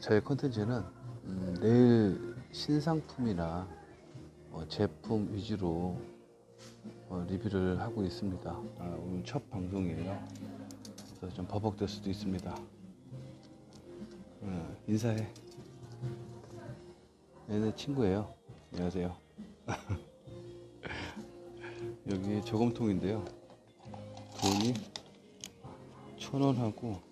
저희 컨텐츠는 음, 내일 신상품이나 어, 제품 위주로 어, 리뷰를 하고 있습니다. 아, 오늘 첫 방송이에요. 그래서 좀 버벅될 수도 있습니다. 어, 인사해. 얘네 친구예요. 안녕하세요. 여기 저금통인데요. 돈이 천 원하고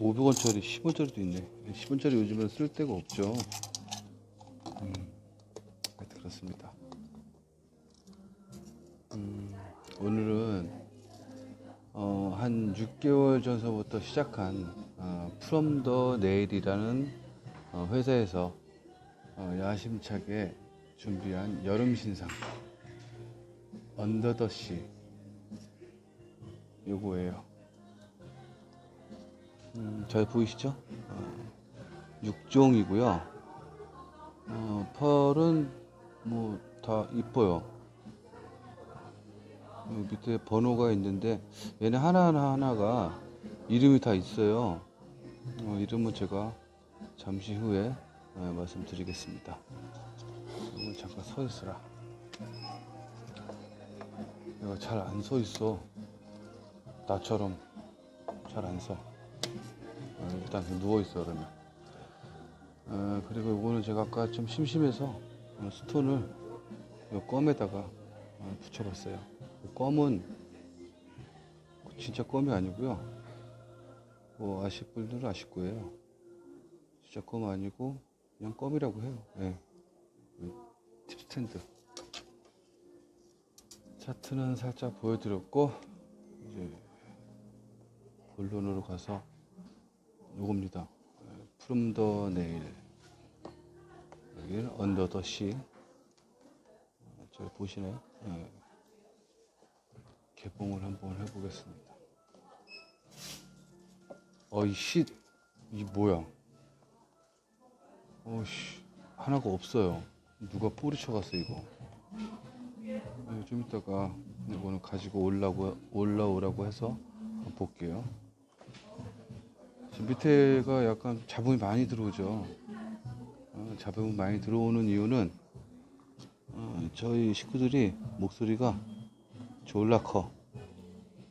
500원짜리 10원짜리도 있네. 10원짜리 요즘은 쓸 데가 없죠. 음, 그렇습니다. 음, 오늘은 어, 한 6개월 전서부터 시작한 어, 프롬 더 네일이라는 어, 회사에서 어, 야심차게 준비한 여름 신상 언더 더시 요거예요 음, 잘 보이시죠? 어, 6종이고요. 어, 펄은 뭐 다 이뻐요. 여기 밑에 번호가 있는데 얘네 하나하나 하나가 이름이 다 있어요. 어, 이름은 제가 잠시 후에 어, 말씀드리겠습니다. 이거 잠깐 서 있으라. 내가 잘 안 서 있어. 나처럼 잘 안 서. 어, 일단 누워 있어 그러면. 어, 그리고 이거는 제가 아까 좀 심심해서 어, 스톤을 이 껌에다가 어, 붙여봤어요. 이 껌은 진짜 껌이 아니고요. 뭐 아실 분들은 아실 거예요. 진짜 껌 아니고 그냥 껌이라고 해요. 예. 팁 스탠드. 차트는 살짝 보여드렸고 이제 본론으로 가서 요겁니다. 프롬 더 네일 여기 언더 더 시. 저 보시나요? 네. 개봉을 한번 해보겠습니다. 어이 씨, 이 뭐야? 어씨 하나가 없어요. 누가 뿌리쳐갔어 이거. 네, 좀 이따가 이거는 가지고 올라고 올라오라고 해서 볼게요. 밑에가 약간 잡음이 많이 들어오죠. 어, 잡음이 많이 들어오는 이유는 어, 저희 식구들이 목소리가 졸라 커.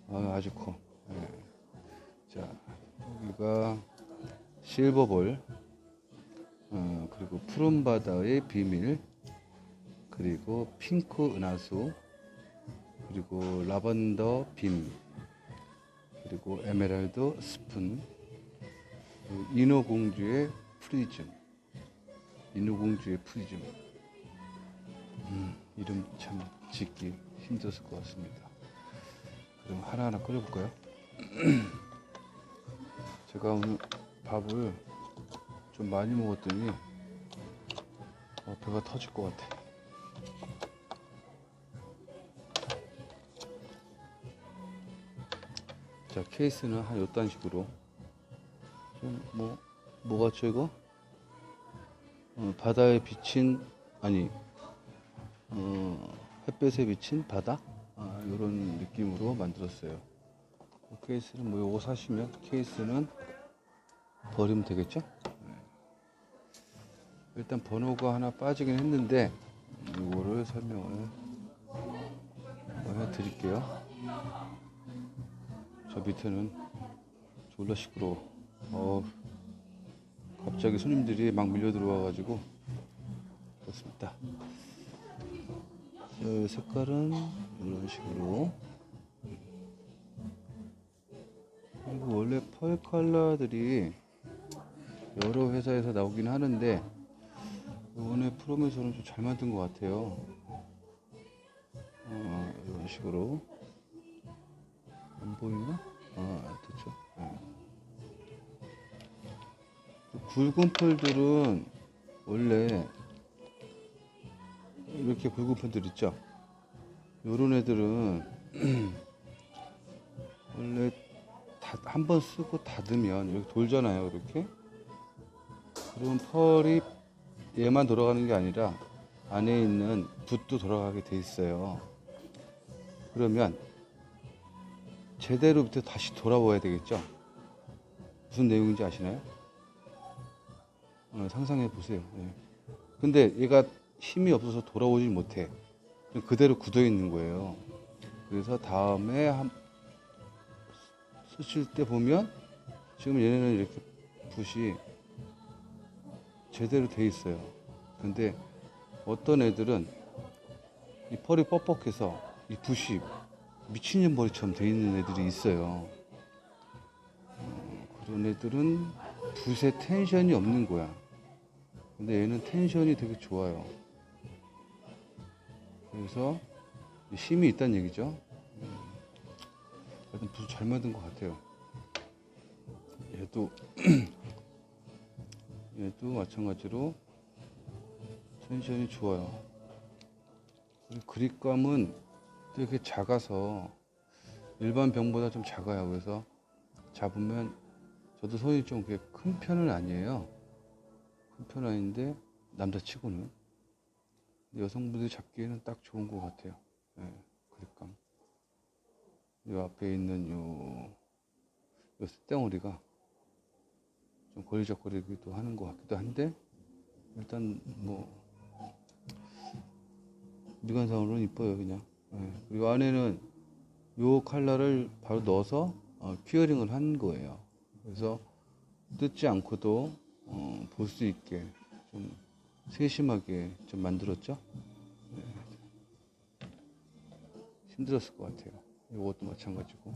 아, 아주 커. 예. 자, 여기가 실버볼, 어, 그리고 푸른 바다의 비밀, 그리고 핑크 은하수, 그리고 라벤더 빔, 그리고 에메랄드 스푼, 인어공주의 프리즘, 인어공주의 프리즘. 음, 이름 참 짓기 힘들었을 것 같습니다. 그럼 하나하나 끓여볼까요? 제가 오늘 밥을 좀 많이 먹었더니 어, 배가 터질 것 같아. 자 케이스는 한 요딴 식으로 좀 뭐 뭐 같죠 이거? 어, 바다에 비친 아니 어, 햇볕에 비친 바다? 아, 이런 느낌으로 만들었어요. 케이스는 뭐 요거 사시면 케이스는 버리면 되겠죠? 네. 일단 번호가 하나 빠지긴 했는데 이거를 설명을 해 드릴게요. 저 밑에는 졸라 시끄러워. 어, 갑자기 손님들이 막 밀려 들어와가지고 그렇습니다. 저 색깔은 이런 식으로. 그리고 원래 펄 컬러들이 여러 회사에서 나오긴 하는데 이번에 프롬에서는 좀 잘 만든 것 같아요. 어, 이런 식으로. 안 보이나? 아, 됐죠. 네. 굵은 펄들은 원래 이렇게 굵은 펄들 있죠. 요런 애들은 원래 한 번 쓰고 닫으면 이렇게 돌잖아요. 이렇게. 그럼 펄이 얘만 돌아가는 게 아니라 안에 있는 붓도 돌아가게 돼 있어요. 그러면 제대로 부터 다시 돌아와야 되겠죠. 무슨 내용인지 아시나요? 어, 상상해 보세요. 예. 근데 얘가 힘이 없어서 돌아오질 못해. 그대로 굳어 있는 거예요. 그래서 다음에 한 쓰실 때 보면 지금 얘네는 이렇게 붓이 제대로 돼 있어요. 근데 어떤 애들은 이 펄이 뻑뻑해서 이 붓이 미친년 머리처럼 돼 있는 애들이 있어요. 어, 그런 애들은 붓에 텐션이 없는 거야. 근데 얘는 텐션이 되게 좋아요. 그래서 힘이 있다는 얘기죠. 음, 하여튼 붓을 잘 만든 것 같아요. 얘도 얘도 마찬가지로 텐션이 좋아요. 그립감은 되게 작아서 일반 병보다 좀 작아요. 그래서 잡으면 저도 손이 좀 큰 편은 아니에요. 아닌데 남자치고는 여성분들이 잡기에는 딱 좋은 것 같아요. 예, 그립감. 이 앞에 있는 요, 요 땡오리가 좀 거리적거리기도 하는 것 같기도 한데 일단 뭐 미관상으로는 이뻐요 그냥. 예, 그리고 안에는 요 칼라를 바로 넣어서 어, 큐어링을 한 거예요. 그래서 뜯지 않고도 어, 볼 수 있게 좀 세심하게 좀 만들었죠. 네. 힘들었을 것 같아요. 이것도 마찬가지고.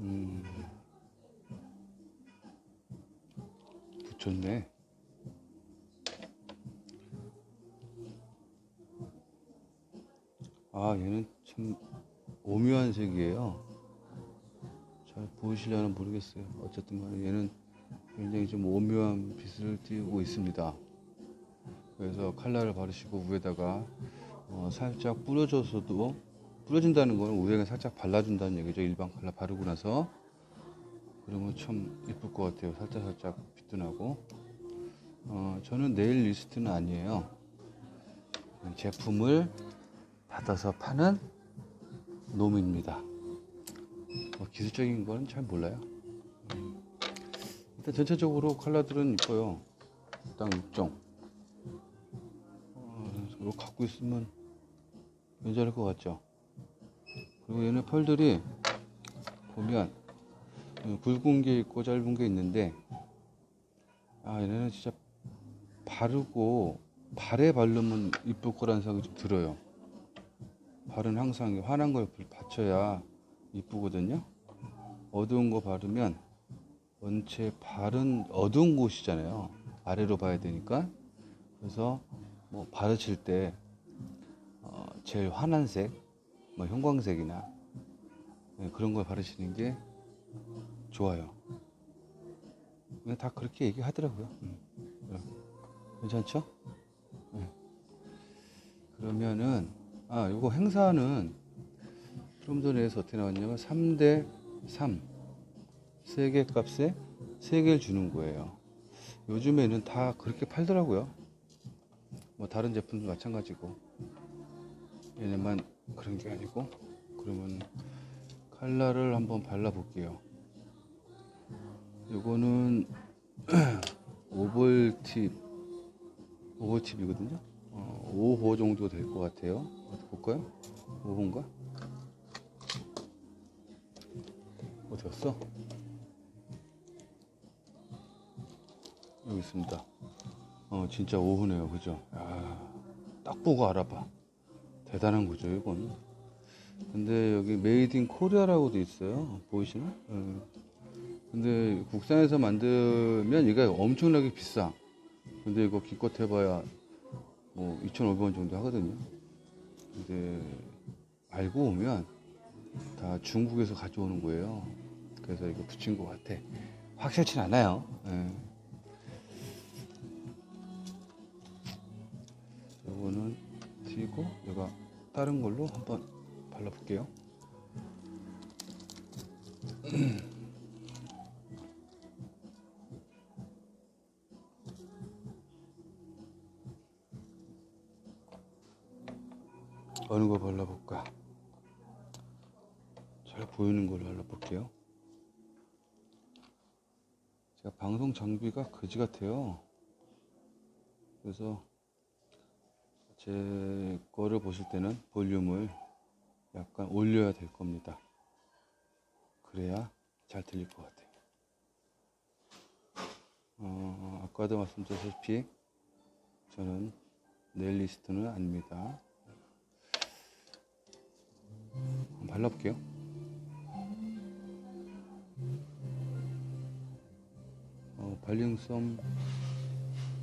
음, 붙였네. 아, 얘는 참 오묘한 색이에요. 잘 보이시려나 모르겠어요. 어쨌든 간에 얘는 굉장히 좀 오묘한 빛을 띠고 있습니다. 그래서 칼라를 바르시고 위에다가 어, 살짝 뿌려줘서도 뿌려준다는 거는 위에 살짝 발라준다는 얘기죠. 일반 칼라 바르고 나서 그러면 참 이쁠 것 같아요. 살짝 살짝 빛도 나고 어, 저는 네일 리스트는 아니에요. 제품을 받아서 파는 놈입니다. 뭐 기술적인 거는 잘 몰라요. 음. 일단 전체적으로 컬러들은 이뻐요. 딱 6종. 어, 이거 갖고 있으면 괜찮을 것 같죠? 그리고 얘네 펄들이 보면 어, 굵은 게 있고 짧은 게 있는데 아 얘네는 진짜 바르고 발에 바르면 이쁠 거라는 생각이 좀 들어요. 발은 항상 환한 걸 받쳐야 이쁘거든요. 어두운 거 바르면 원체 발은 어두운 곳이잖아요. 아래로 봐야 되니까. 그래서 뭐 바르실 때 어, 제일 환한 색, 뭐 형광색이나 네, 그런 걸 바르시는 게 좋아요. 그냥 다 그렇게 얘기하더라고요. 음. 네. 괜찮죠? 네. 그러면은 아 요거 행사는 좀 전에서 어떻게 나왔냐면 3대 3 세개 값에 세 개를 주는 거예요. 요즘에는 다 그렇게 팔더라고요. 뭐 다른 제품도 마찬가지고 얘네만 그런 게 아니고 그러면 칼라를 한번 발라 볼게요. 요거는 오벌팁 오벌팁이거든요. 어, 5호 정도 될 것 같아요. 어디 볼까요? 5호인가? 어디 갔어? 여기 있습니다. 어, 진짜 5호네요. 그죠? 야, 딱 보고 알아봐. 대단한 거죠, 이건. 근데 여기 메이드 인 코리아라고도 있어요. 보이시나? 예. 근데 국산에서 만들면 이게 엄청나게 비싸. 근데 이거 기껏 해봐야 뭐 2,500원 정도 하거든요. 근데 알고 보면 다 중국에서 가져오는 거예요. 그래서 이거 붙인 것 같아. 확실치 않아요. 예. 요거는 튀고 내가 다른 걸로 한번 발라볼게요. 어느 거 발라볼까? 잘 보이는 걸로 발라볼게요. 제가 방송 장비가 거지 같아요. 그래서 제 거를 보실 때는 볼륨을 약간 올려야 될 겁니다. 그래야 잘 들릴 것 같아요. 어, 아까도 말씀드렸다시피 저는 네일리스트는 아닙니다. 발라볼게요. 어, 발림성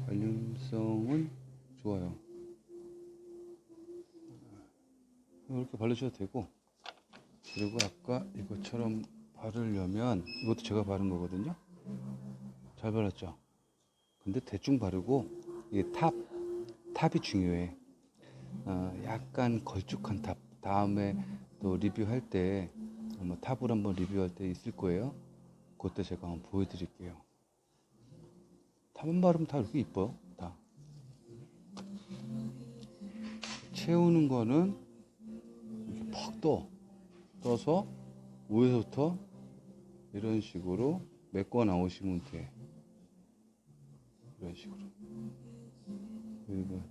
발림성은 좋아요. 이렇게 바르셔도 되고 그리고 아까 이것처럼 바르려면 이것도 제가 바른 거거든요. 잘 발랐죠? 근데 대충 바르고 이게 탑 탑이 중요해. 어, 약간 걸쭉한 탑. 다음에 또 리뷰할 때 아마 탑을 한번 리뷰할 때 있을 거예요. 그때 제가 한번 보여드릴게요. 탑만 바르면 다 이렇게 이뻐요. 다. 채우는 거는 퍽 떠. 떠서 위에서부터 이런 식으로 메꿔 나오시면 돼. 이런 식으로. 그리고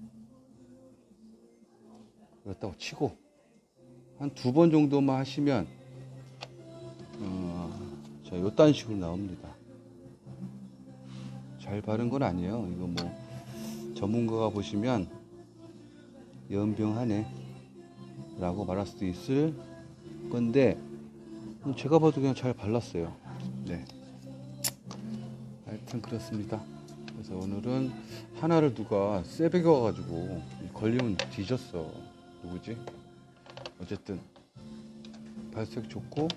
그렇다고 치고 한 두 번 정도만 하시면 어, 자, 요딴 식으로 나옵니다. 잘 바른 건 아니에요. 이거 뭐 전문가가 보시면 연병하네 라고 말할 수도 있을 건데 제가 봐도 그냥 잘 발랐어요. 네. 하여튼 그렇습니다. 그래서 오늘은 하나를 누가 세배겨 와가지고 걸리면 뒤졌어. 누구지? 어쨌든 발색 좋고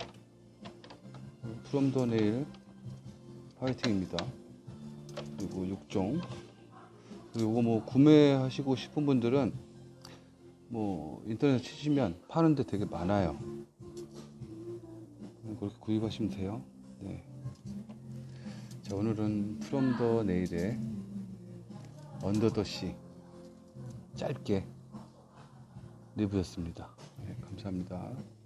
프롬 더 네일 화이팅입니다. 그리고 6종 그리고 뭐 구매하시고 싶은 분들은 뭐 인터넷 치시면 파는데 되게 많아요. 그렇게 구입하시면 돼요. 네. 자 오늘은 프롬 더 네일의 언더 더시 짧게 리뷰였습니다. 네, 감사합니다.